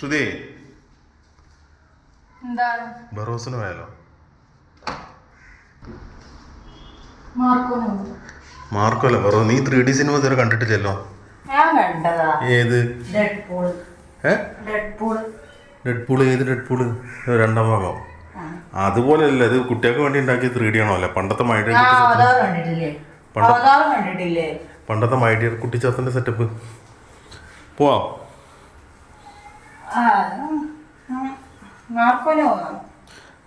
ശ്രുതി. ബറോസിന് പോയാലോ? മാർക്കോ അല്ല ബറോ നീ ത്രീ ഡി സിനിമ ഇതുവരെ കണ്ടിട്ടില്ലല്ലോ? ഏത്? ഡെഡ്പൂൾ ഏത് ഡെഡ്പൂൾ രണ്ടാം ഭാഗം. അതുപോലെ അല്ല ഇത് കുട്ടികൾക്ക് വേണ്ടി ഉണ്ടാക്കിയ ത്രീ ഡി ആണോ? അല്ല പണ്ടത്തെ മൈഡിയർ പണ്ടത്തെ മൈഡിയർ കുട്ടിച്ചാത്തന്റെ സെറ്റപ്പ് പോവാം.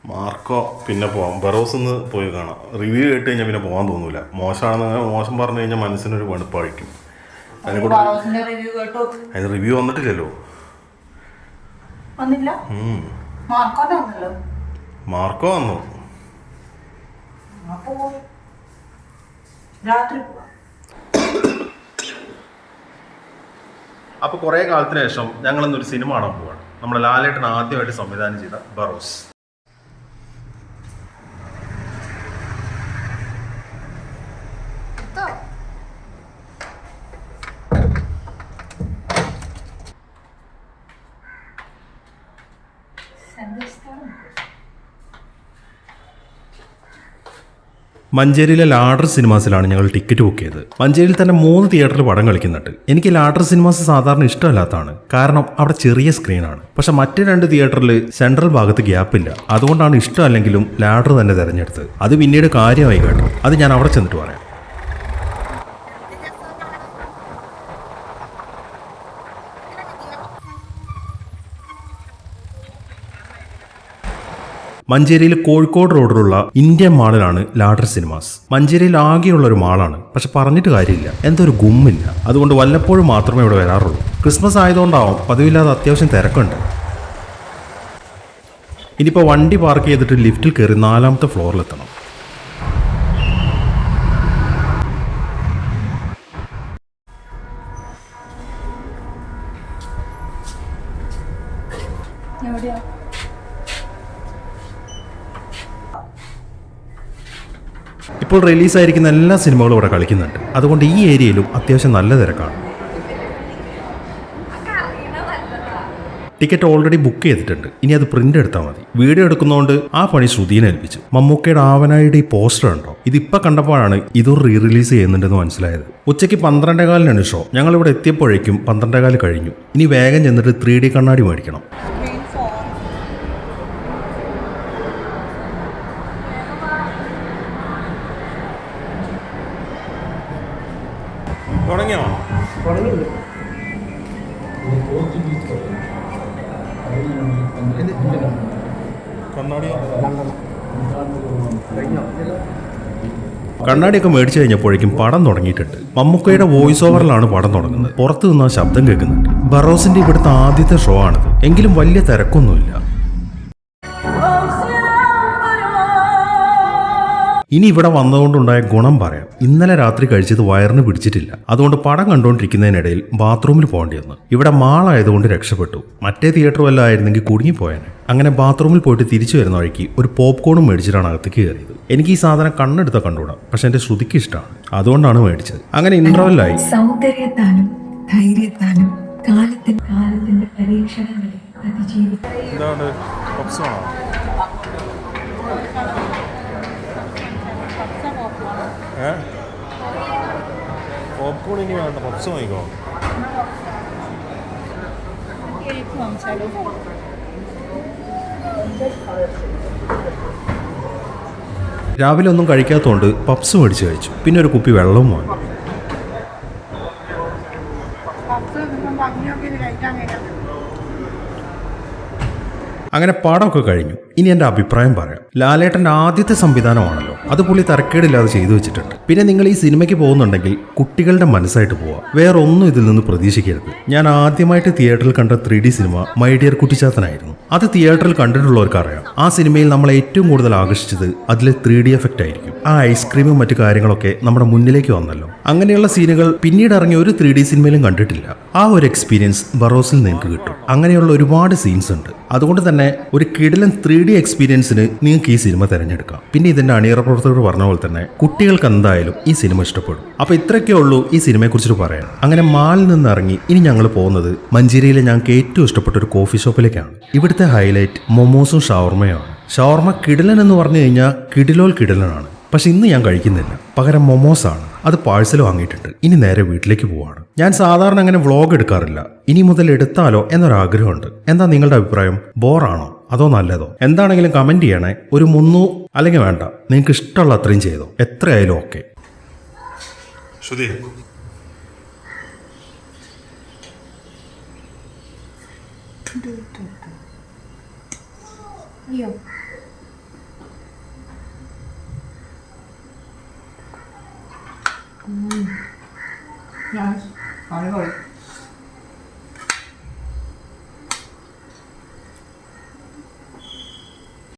മാർക്കോ പിന്നെ പോവാം. ബറോസ് ഒന്ന് പോയി കാണാം. റിവ്യൂ കേട്ട് കഴിഞ്ഞാൽ പിന്നെ പോകാൻ തോന്നൂല. മോശമാണെന്ന് മോശം പറഞ്ഞു കഴിഞ്ഞാൽ മനസ്സിനൊരു വണുപ്പായിരിക്കും അതിനെ കൂടെ ബാറോസിന്റെ റിവ്യൂ കേട്ടു. അതിന് റിവ്യൂ വന്നിട്ടില്ലല്ലോ. മാർക്കോ വന്നു. രാത്രി പോവാം അപ്പോൾ കുറേ കാലത്തിന് ശേഷം ഞങ്ങളൊന്നൊരു സിനിമ കാണാൻ പോവാണ്. നമ്മൾ ലാലേട്ടൻ ആദ്യമായിട്ട് സംവിധാനം ചെയ്ത ബറോസ്. മഞ്ചേരിയിലെ ലാഡർ സിനിമാസിലാണ് ഞങ്ങൾ ടിക്കറ്റ് ബുക്ക് ചെയ്തത്. മഞ്ചേരിയിൽ തന്നെ മൂന്ന് തിയേറ്ററിൽ പടം കളിക്കുന്നുണ്ട്. എനിക്ക് ലാഡർ സിനിമാസ് സാധാരണ ഇഷ്ടമല്ലാത്തതാണ്. കാരണം അവിടെ ചെറിയ സ്ക്രീനാണ്. പക്ഷെ മറ്റ് രണ്ട് തിയേറ്ററിൽ സെൻട്രൽ ഭാഗത്ത് ഗ്യാപ്പില്ല. അതുകൊണ്ടാണ് ഇഷ്ടമല്ലെങ്കിലും ലാഡർ തന്നെ തിരഞ്ഞെടുത്തത്. അത് പിന്നീട് കാര്യമായി കേട്ടോ. അത് ഞാൻ അവിടെ ചെന്നിട്ട് പറയാം. മഞ്ചേരിയിൽ കോഴിക്കോട് റോഡിലുള്ള ഇന്ത്യൻ മാളിലാണ് ലാഡർ സിനിമാസ്. മഞ്ചേരിയിൽ ആകെയുള്ള ഒരു മാളാണ്. പക്ഷെ പറഞ്ഞിട്ട് കാര്യമില്ല. എന്തൊരു ഗുമ്മില്ല. അതുകൊണ്ട് വല്ലപ്പോഴും മാത്രമേ ഇവിടെ വരാറുള്ളൂ. ക്രിസ്മസ് ആയതുകൊണ്ടാവും പതിവില്ലാതെ അത്യാവശ്യം തിരക്കുണ്ട്. ഇനിയിപ്പോൾ വണ്ടി പാർക്ക് ചെയ്തിട്ട് ലിഫ്റ്റിൽ കയറി നാലാമത്തെ ഫ്ലോറിലെത്തണം. എവിടെയാ? ഇപ്പോൾ റിലീസായിരിക്കുന്ന എല്ലാ സിനിമകളും ഇവിടെ കളിക്കുന്നുണ്ട്. അതുകൊണ്ട് ഈ ഏരിയയിലും അത്യാവശ്യം നല്ല തിരക്കാണ്. ടിക്കറ്റ് ഓൾറെഡി ബുക്ക് ചെയ്തിട്ടുണ്ട്. ഇനി അത് പ്രിന്റ് എടുത്താൽ മതി. വീഡിയോ എടുക്കുന്നതുകൊണ്ട് ആ പണി ശ്രുതിനെ ഏൽപ്പിച്ചു. മമ്മൂക്കയുടെ ആവനായുടെ ഈ പോസ്റ്റർ ഉണ്ടോ? ഇതിപ്പോൾ കണ്ടപ്പോഴാണ് ഇതൊരു റീ റിലീസ് ചെയ്യുന്നുണ്ടെന്ന് മനസ്സിലായത്. ഉച്ചയ്ക്ക് പന്ത്രണ്ടേകാലിനാണ് ഷോ. ഞങ്ങൾ ഇവിടെ എത്തിയപ്പോഴേക്കും പന്ത്രണ്ടേകാൽ കഴിഞ്ഞു. ഇനി വേഗം ചെന്നിട്ട് ത്രീ ഡി കണ്ണാടി മേടിക്കണം. തുടങ്ങിയോ? കണ്ണാടിയോ കണ്ണാടിയൊക്കെ മേടിച്ചു കഴിഞ്ഞപ്പോഴേക്കും പടം തുടങ്ങിയിട്ടുണ്ട്. മമ്മൂക്കയുടെ വോയിസ് ഓവറിലാണ് പടം തുടങ്ങുന്നത്. പുറത്തു നിന്ന് ശബ്ദം കേൾക്കുന്നുണ്ട്. ബറോസിന്റെ ഇവിടുത്തെ ആദ്യത്തെ ഷോ ആണിത്. എങ്കിലും വലിയ തിരക്കൊന്നുമില്ല. ഇനി ഇവിടെ വന്നതുകൊണ്ടുണ്ടായ ഗുണം പറയാം. ഇന്നലെ രാത്രി കഴിച്ചത് വയറിന് പിടിച്ചിട്ടില്ല. അതുകൊണ്ട് പടം കണ്ടുകൊണ്ടിരിക്കുന്നതിനിടയിൽ ബാത്റൂമിൽ പോകേണ്ടി വന്നു. ഇവിടെ മാളായതുകൊണ്ട് രക്ഷപ്പെട്ടു. മറ്റേ തിയേറ്റർ വല്ല ആയിരുന്നെങ്കിൽ കുടുങ്ങിപ്പോയാനെ. അങ്ങനെ ബാത്റൂമിൽ പോയിട്ട് തിരിച്ചു വരുന്ന വഴിക്ക് ഒരു പോപ്കോണും മേടിച്ചിട്ടാണ് അകത്തേക്ക് കയറിയത്. എനിക്ക് ഈ സാധനം കണ്ണെടുത്ത കണ്ടുകൂടാ. പക്ഷെ എന്റെ ശ്രുതിക്ക് ഇഷ്ടമാണ്. അതുകൊണ്ടാണ് മേടിച്ചത്. അങ്ങനെ ഇന്റർവെല്ലായി സൗന്ദര്യത്താലും ധൈര്യത്താലും കാലത്തിന് കാലത്തിന്റെ പരീക്ഷണങ്ങളെ അതിജീവിക്കും. പോപ്കോൺ ഇനി വേണ്ട പപ്സ് വാങ്ങിക്കോ രാവിലെ ഒന്നും കഴിക്കാത്തതുകൊണ്ട് പപ്സ് മേടിച്ച് കഴിച്ചു. പിന്നെ ഒരു കുപ്പി വെള്ളവും വാങ്ങി. അങ്ങനെ പാടമൊക്കെ കഴിഞ്ഞു. ഇനി എന്റെ അഭിപ്രായം പറയാം. ലാലേട്ടന്റെ ആദ്യത്തെ സംവിധാനമാണല്ലോ. അത് പുള്ളി തരക്കേടില്ലാതെ ചെയ്തു വെച്ചിട്ടുണ്ട്. പിന്നെ നിങ്ങൾ ഈ സിനിമയ്ക്ക് പോകുന്നുണ്ടെങ്കിൽ കുട്ടികളുടെ മനസ്സായിട്ട് പോവാം. വേറെ ഒന്നും ഇതിൽ നിന്ന് പ്രതീക്ഷിക്കരുത്. ഞാൻ ആദ്യമായിട്ട് തിയേറ്ററിൽ കണ്ട three D cinema my dear കുട്ടിച്ചാത്തനായിരുന്നു. അത് തിയേറ്ററിൽ കണ്ടിട്ടുള്ളവർക്ക് അറിയാം ആ സിനിമയിൽ നമ്മളെ ഏറ്റവും കൂടുതൽ ആകർഷിച്ചത് അതിലെ ത്രീ ഡി എഫക്റ്റ് ആയിരിക്കും. ആ ഐസ്ക്രീമും മറ്റു കാര്യങ്ങളൊക്കെ നമ്മുടെ മുന്നിലേക്ക് വന്നല്ലോ. അങ്ങനെയുള്ള സീനുകൾ പിന്നീട് ഇറങ്ങിയ ഒരു ത്രീ ഡി സിനിമയിലും കണ്ടിട്ടില്ല. ആ ഒരു എക്സ്പീരിയൻസ് ബറോസിൽ നിങ്ങൾക്ക് കിട്ടും. അങ്ങനെയുള്ള ഒരുപാട് സീൻസ് ഉണ്ട്. അതുകൊണ്ട് തന്നെ ഒരു കിടിലൻ ത്രീ ഡി എക്സ്പീരിയൻസിന് നിങ്ങൾക്ക് ഈ സിനിമ തിരഞ്ഞെടുക്കാം. പിന്നെ ഇതിന്റെ അണിയറ പ്രവർത്തകർ പറഞ്ഞ പോലെ തന്നെ കുട്ടികൾക്ക് എന്തായാലും ഈ സിനിമ ഇഷ്ടപ്പെടും. അപ്പൊ ഇത്രയൊക്കെ ഉള്ളൂ ഈ സിനിമയെ കുറിച്ചിട്ട് പറയാൻ. അങ്ങനെ മാളിൽ നിന്ന് ഇറങ്ങി ഇനി ഞങ്ങൾ പോകുന്നത് മഞ്ചേരിയിലെ ഞങ്ങൾക്ക് ഏറ്റവും ഇഷ്ടപ്പെട്ട ഒരു കോഫി ഷോപ്പിലേക്കാണ് ഇവിടുത്തെ ഹൈലൈറ്റ് മൊമോസും ഷവർമയാണ് ഷവർമ കിടിലൻ എന്ന് പറഞ്ഞു കഴിഞ്ഞാൽ കിടിലോൽ കിടിലനാണ്. പക്ഷെ ഇന്ന് ഞാൻ കഴിക്കുന്നില്ല. പകരം മൊമോസ് ആണ്. അത് പാഴ്സൽ വാങ്ങിയിട്ടുണ്ട്. ഇനി നേരെ വീട്ടിലേക്ക് പോവാണ്. ഞാൻ സാധാരണ അങ്ങനെ വ്ളോഗ് എടുക്കാറില്ല. ഇനി മുതൽ എടുത്താലോ എന്നൊരാഗ്രഹമുണ്ട്. എന്താ നിങ്ങളുടെ അഭിപ്രായം? ബോറാണോ അതോ നല്ലതോ? എന്താണെങ്കിലും കമന്റ് ചെയ്യണേ. ഒരു മുന്നൂ അല്ലെങ്കിൽ വേണ്ട. നിങ്ങൾക്ക് ഇഷ്ടമുള്ള അത്രയും ചെയ്തോ. എത്രയായാലും ഓക്കെ ശ്രുതി. അയ്യോ. ഞാൻ അടിപൊളി